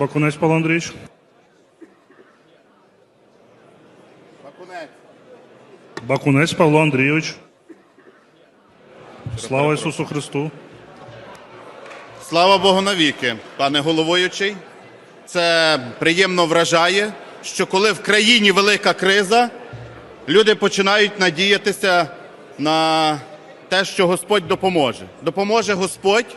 Бакунець Павло Андрійович. Бакунець Бакунець Павло Андрійович. Слава Ісусу Христу. Слава Богу навіки, пане головуючий. Це приємно вражає, що коли в країні велика криза, люди починають надіятися на те, що Господь допоможе. Допоможе Господь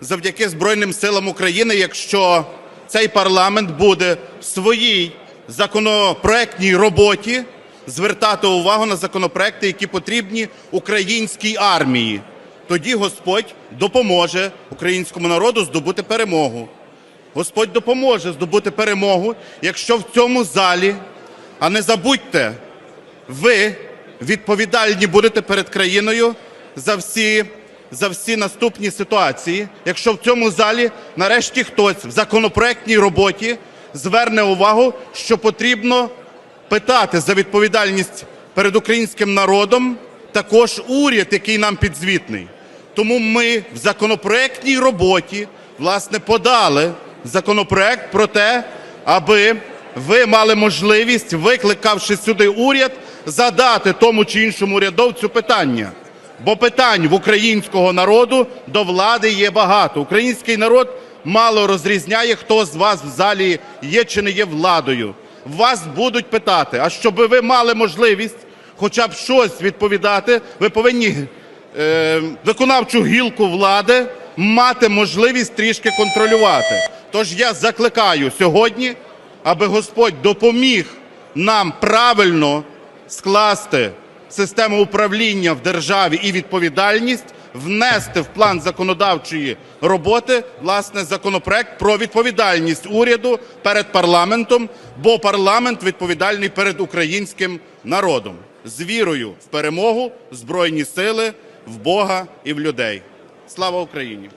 завдяки Збройним силам України, якщо цей парламент буде в своїй законопроектній роботі звертати увагу на законопроекти, які потрібні українській армії. Тоді Господь допоможе українському народу здобути перемогу. Господь допоможе здобути перемогу, якщо в цьому залі, а не забудьте, ви відповідальні будете перед країною за всі, за всі наступні ситуації, якщо в цьому залі нарешті хтось в законопроектній роботі зверне увагу, що потрібно питати за відповідальність перед українським народом також уряд, який нам підзвітний. Тому ми в законопроектній роботі власне подали законопроект про те, аби ви мали можливість, викликавши сюди уряд, задати тому чи іншому урядовцю питання. Бо питань в українського народу до влади є багато. Український народ мало розрізняє, хто з вас в залі є чи не є владою. Вас будуть питати, а щоб ви мали можливість хоча б щось відповідати, ви повинні е, виконавчу гілку влади мати можливість трішки контролювати. Тож я закликаю сьогодні, аби Господь допоміг нам правильно скласти систему управління в державі і відповідальність, внести в план законодавчої роботи власне законопроект про відповідальність уряду перед парламентом, бо парламент відповідальний перед українським народом з вірою в перемогу, збройні сили, в Бога і в людей. Слава Україні!